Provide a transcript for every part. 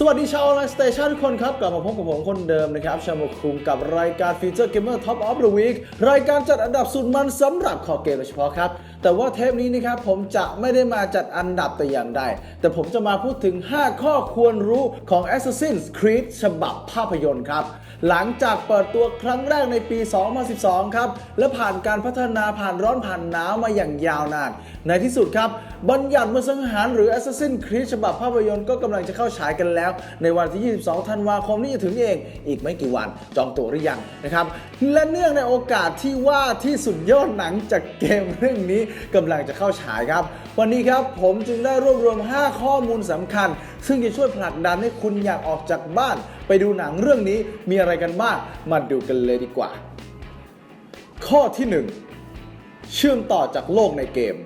สวัสดีชาวออนไลน์สเตชันทุกคนครับ กลับมาพบกับผมคนเดิมนะครับ ชามคุงกับรายการฟีเจอร์เกมเมอร์ท็อปออฟเดอะวีครายการจัดอันดับสุดมันสำหรับคอเกมโดยเฉพาะครับ แต่ว่าเทปนี้นะครับผมจะไม่ได้มาจัดอันดับแต่อย่างใด แต่ผมจะมาพูดถึง 5 ข้อควรรู้ของ Assassin's Creed ฉบับภาพยนตร์ครับ หลังจากเปิดตัวครั้งแรกในปี 2012 ครับ และผ่านการพัฒนาผ่านร้อนผ่านหนาวมาอย่างยาวนาน ในที่สุดครับ บัญญัติมือสังหารหรือ Assassin's Creed ฉบับภาพยนตร์ก็กำลังจะเข้าฉายกันแล้ว ในวันที่ 22 ธันวาคมนี้จะถึงเอง อีกไม่กี่วันจองตั๋วหรือยังนะครับและเนื่องในโอกาสที่ว่าที่สุดยอดหนังจากเกมเรื่องนี้กำลังจะเข้าฉายครับ วันนี้ครับผมจึงได้รวบรวม 5 ข้อมูลสำคัญ ซึ่งจะช่วยผลักดันให้คุณอยากออกจากบ้าน ไปดูหนังเรื่องนี้มีอะไรกันบ้างมาดูกันเลยดีกว่า ข้อที่ 1 เชื่อมต่อจากโลกในเกม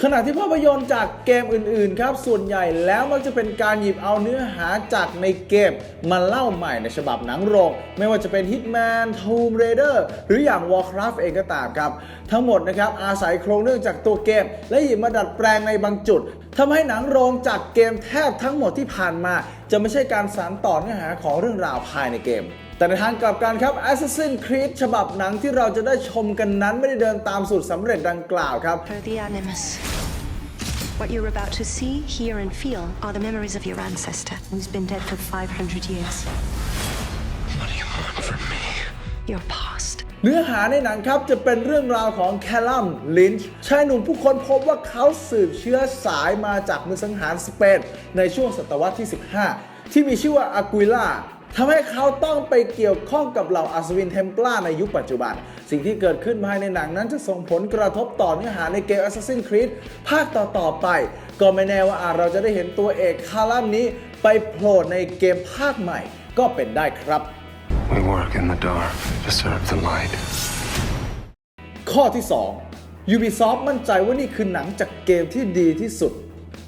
ขณะที่ภาพยนตร์จากเกมอื่นๆ ครับ ส่วนใหญ่แล้วมักจะเป็นการหยิบเอาเนื้อหาจากในเกม มาเล่าใหม่ในฉบับหนังโรง ไม่ว่าจะเป็น Hitman Tomb Raider หรืออย่าง Warcraft เองก็ตามครับ ทั้งหมดนะครับอาศัยโครงเรื่องจากตัวเกม และหยิบมาดัดแปลงในบางจุดทำให้หนังโรงจากเกมแทบทั้งหมดที่ผ่านมา จะไม่ใช่การสานต่อเนื้อหาของเรื่องราวภายในเกม แต่ในทางกลับกันครับ Assassin's Creed ฉบับหนังที่เราจะได้ชมกันนั้นไม่ได้เดินตามสูตรสำเร็จดังกล่าวครับ For the Animus. What you're about to see, hear, and feel are the memories of your ancestor, who's been dead for 500 years. What do you want from me? Your past. เนื้อหาในหนังครับจะเป็นเรื่องราวของแคลลัมลินช์ชายหนุ่มผู้คนพบว่าเขาสืบเชื้อสายมาจากมือสังหารสเปนในช่วงศตวรรษที่ 15 ที่มีชื่อว่าอากุยล่า ทำให้เขาต้องไปเกี่ยวข้องกับเหล่าอัศวินเทมปลาในยุคปัจจุบัน สิ่งที่เกิดขึ้นภายในหนังนั้นจะส่งผลกระทบต่อเนื้อหาในเกม Assassin's Creed ภาคต่อๆไป ก็ไม่แน่ว่าอาจเราจะได้เห็นตัวเอกคาลัมนี้ไปโผล่ในเกมภาคใหม่ก็เป็นได้ครับ We work in the dark to serve the light. ข้อที่ 2 Ubisoft มั่นใจว่านี่คือหนังจากเกมที่ดีที่สุด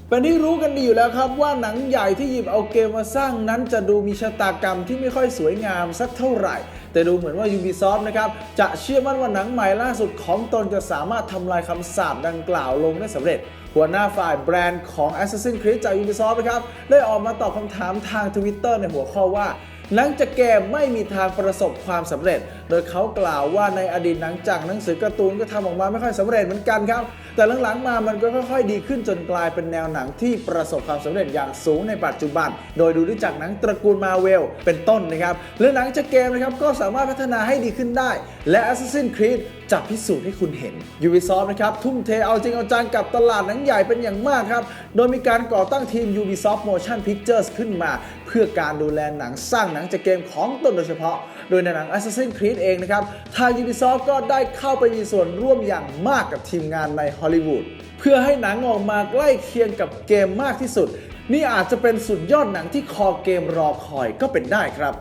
เป็นที่รู้กันดีอยู่แล้วครับว่าหนังใหญ่ที่หยิบเอาเกมมาสร้างนั้นจะดูมีชะตากรรมที่ไม่ค่อยสวยงามสักเท่าไหร่ แต่ดูเหมือนว่า Ubisoft นะครับจะเชื่อมั่นว่าหนังใหม่ล่าสุดของตนจะสามารถทำลายคำสาปดังกล่าวลงได้สำเร็จ หัวหน้าฝ่ายแบรนด์ของ Assassin's Creed จาก Ubisoft นะครับ ได้ออกมาตอบคำถามทาง Twitter ในหัวข้อว่า หนังจากเกมไม่มีทางประสบความสำเร็จ โดยเขากล่าวว่าในอดีตหนังจากหนังสือการ์ตูนก็ทำออกมาไม่ค่อยสำเร็จเหมือนกันครับ แต่หลังๆมามันก็ค่อยๆ ดีขึ้นจนกลายเป็นแนวหนังที่ประสบความสำเร็จอย่างสูงในปัจจุบัน โดยดูได้จากหนังตระกูลมาเวลเป็นต้นนะครับและหนังจากเกมนะครับก็สามารถพัฒนาให้ดีขึ้นได้ และ Assassin's Creed จะพิสูจน์ให้คุณเห็น Ubisoft นะครับทุ่มเทเอาจริงเอาจังกับตลาดหนังใหญ่เป็นอย่างมากครับ โดยมีการก่อตั้งทีม Ubisoft Motion Pictures ขึ้นมา เพื่อการดูแลหนังสร้างหนังจากเกมของตนโดยเฉพาะ โดยในหนัง Assassin's Creed เองนะครับ ทาง Ubisoft ก็ได้เข้าไปมีส่วนร่วมอย่างมากกับทีมงานในฮอลลีวูดเพื่อให้หนังออกมาใกล้เคียงกับเกมมากที่สุด นี่อาจจะเป็นสุดยอดหนังที่คอเกมรอคอยก็เป็นได้ครับ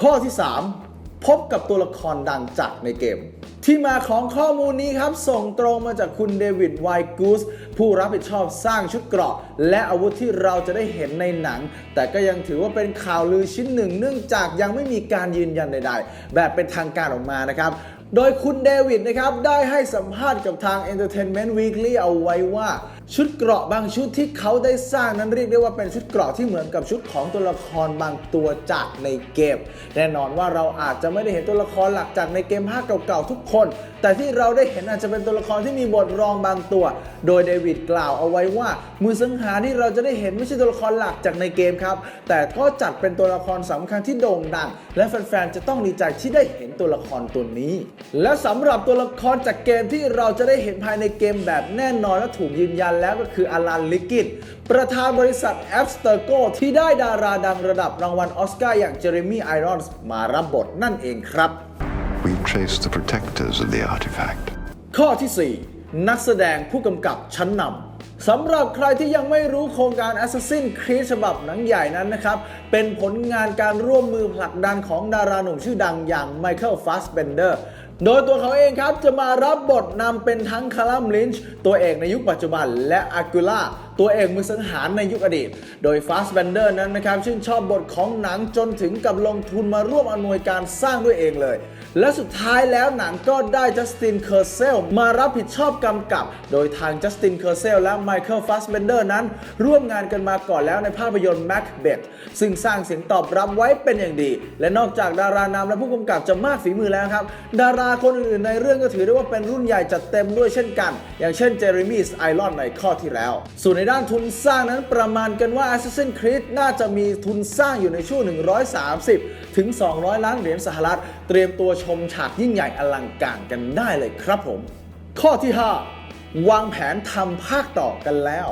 ข้อที่ 3 พบกับตัวละครดังจากในเกม ที่มาของข้อมูลนี้ครับ ส่งตรงมาจากคุณเดวิดไวกูสผู้รับผิดชอบสร้างชุดเกราะ และอาวุธที่เราจะได้เห็นในหนัง แต่ก็ยังถือว่าเป็นข่าวลือชิ้นหนึ่ง เนื่องจากยังไม่มีการยืนยันใดๆ แบบเป็นทางการออกมานะครับโดยคุณเดวิดนะครับได้ให้สัมภาษณ์กับทาง Entertainment Weekly เอาไว้ว่า ชุดเกราะบางชุดที่เขาได้สร้างนั้นเรียกได้ว่าเป็นชุดเกราะที่เหมือนกับชุดของตัวละครบางตัวจากในเกม แน่นอนว่าเราอาจจะไม่ได้เห็นตัวละครหลักจากในเกมภาคเก่าๆทุกคน แต่ที่เราได้เห็นอาจจะเป็นตัวละครที่มีบทรองบางตัว โดยเดวิดกล่าวเอาไว้ว่า มือสังหารที่เราจะได้เห็นไม่ใช่ตัวละครหลักจากในเกมครับ แต่ก็จัดเป็นตัวละครสำคัญที่โด่งดัง และแฟนๆจะต้องดีใจที่ได้เห็นตัวละครตัวนี้ และสำหรับตัวละครจากเกมที่เราจะได้เห็นภายในเกมแบบแน่นอนและถูกยืนยันแล้วก็คืออลันลิกิตประธานบริษัทแอปสเตอร์โกที่ได้ดาราดังระดับรางวัลออสการ์อย่างเจอร์มี่ไอรอนส์มารับบทนั่นเองครับ We've traced the protectors of the artifact. ข้อที่ 4 นักแสดงผู้กำกับชั้นนำสำหรับใครที่ยังไม่รู้โครงการ Assassin's Creed ฉบับหนังใหญ่นั้นนะครับ เป็นผลงานการร่วมมือผลักดันของดาราหนุ่มชื่อดังอย่างไมเคิลฟาสเบนเดอร์ โดยตัวเขาเองครับจะมารับบทนำเป็นทั้งคาร์ลัมลินช์ตัวเอกในยุคปัจจุบันและอากูล่า ตัวเอกมือสังหารในยุคอดีต โดยฟาสเบนเดอร์นั้นนะครับชื่นชอบบทของหนังจนถึงกับลงทุนมาร่วมอำนวยการสร้างด้วยเองเลย และสุดท้ายแล้วหนังก็ได้จัสตินเคอร์เซลมารับผิดชอบกำกับ โดยทางจัสตินเคอร์เซลและไมเคิลฟัสเบนเดอร์นั้น ร่วมงานกันมาก่อนแล้วในภาพยนตร์ Macbeth ซึ่งสร้างเสียงตอบรับไว้เป็นอย่างดี และนอกจากดารานำและผู้กำกับจะมากฝีมือแล้วครับ ดาราคนอื่นในเรื่องก็ถือได้ว่าเป็นรุ่นใหญ่จัดเต็มด้วยเช่นกัน อย่างเช่นเจอร์รีมี่ไอรอนในข้อที่แล้วส่วนในด้านทุนสร้างนั้นประมาณกันว่า Assassin's Creed น่าจะมีทุนสร้างอยู่ในช่วง 130 ถึง 200 ล้านเหรียญสหรัฐ เตรียมตัวชมฉากยิ่งใหญ่อลังการกันได้เลยครับผม ข้อที่ 5 วางแผนทำภาคต่อกันแล้ว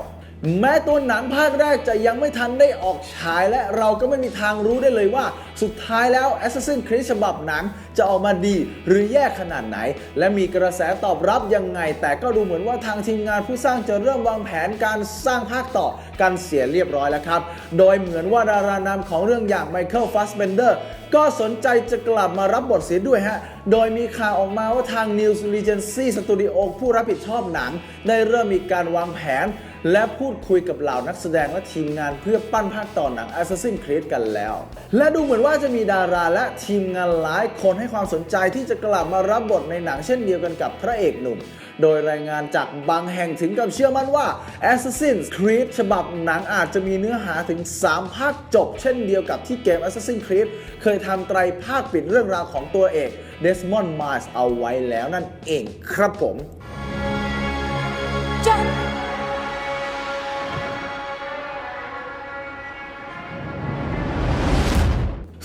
แม้ตัวหนังภาคแรกจะยังไม่ทันได้ออกฉายและเราก็ไม่มีทางรู้ได้เลยว่า สุดท้ายแล้ว Assassin's Creed ฉบับหนังจะออกมาดีหรือแย่ขนาดไหน และมีกระแสตอบรับยังไง แต่ก็ดูเหมือนว่าทางทีมงานผู้สร้างจะเริ่มวางแผนการสร้างภาคต่อกันเสียเรียบร้อยแล้วครับ โดยเหมือนว่าดารานำของเรื่องอย่างไมเคิลฟัสเบนเดอร์ก็สนใจจะกลับมารับบทเสียด้วยฮะ โดยมีข่าวออกมาว่าทาง News Regency Studio ผู้รับผิดชอบหนัง ได้เริ่มมีการวางแผน และพูดคุยกับเหล่านักแสดงและทีมงานเพื่อปั้นภาคต่อหนัง Assassin's Creed กันแล้ว และดูเหมือนว่าจะมีดาราและทีมงานหลายคนให้ความสนใจที่จะกลับมารับบทในหนังเช่นเดียวกันกับพระเอกหนุ่ม โดยรายงานจากบางแห่งถึงกับเชื่อมั่นว่า Assassin's Creed ฉบับหนังอาจจะมีเนื้อหาถึง 3 ภาคจบ เช่นเดียวกับที่เกม Assassin's Creed เคยทำไตรภาคปิดเรื่องราวของตัวเอก Desmond Miles เอาไว้แล้วนั่นเองครับผม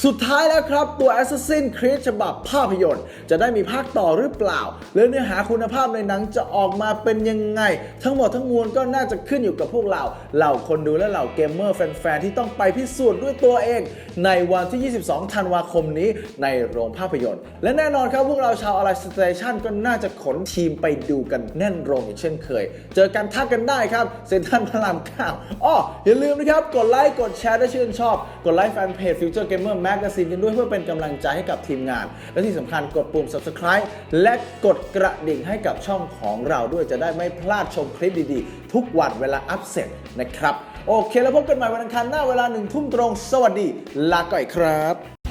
สุดท้ายแล้วครับ ตัว Assassin Creed ฉบับภาพยนตร์ จะได้มีภาคต่อหรือเปล่า และเนื้อหาคุณภาพในหนังจะออกมาเป็นยังไง ทั้งหมดทั้งมวลก็น่าจะขึ้นอยู่กับพวกเราเหล่าคนดูและเหล่าเกมเมอร์แฟนๆ ที่ต้องไปพิสูจน์ด้วยตัวเอง ในวันที่ 22 ธันวาคมนี้ในโรงภาพยนตร์ และแน่นอนครับพวกเราชาวอะไรสเตชันก็น่าจะขนทีมไปดูกันแน่นโรงอีกเช่นเคย เจอกันทักกันได้ครับเซ็นทรัลพระรามเก้าอ้ออย่าลืมนะครับกดไลค์กดแชร์ถ้าชื่นชอบ กดไลค์แฟนเพจ Future Gamer Magazine กันด้วยเพื่อเป็นกำลังใจให้กับทีมงาน และที่สำคัญกดปุ่ม subscribe และกดกระดิ่งให้กับช่องของเราด้วยจะได้ไม่พลาดชมคลิปดีๆ ทุกวันเวลาอัพเสร็จนะครับ โอเคแล้วพบกันใหม่วันอังคารหน้าเวลาหนึ่งทุ่มตรง สวัสดี ลาก่อยครับ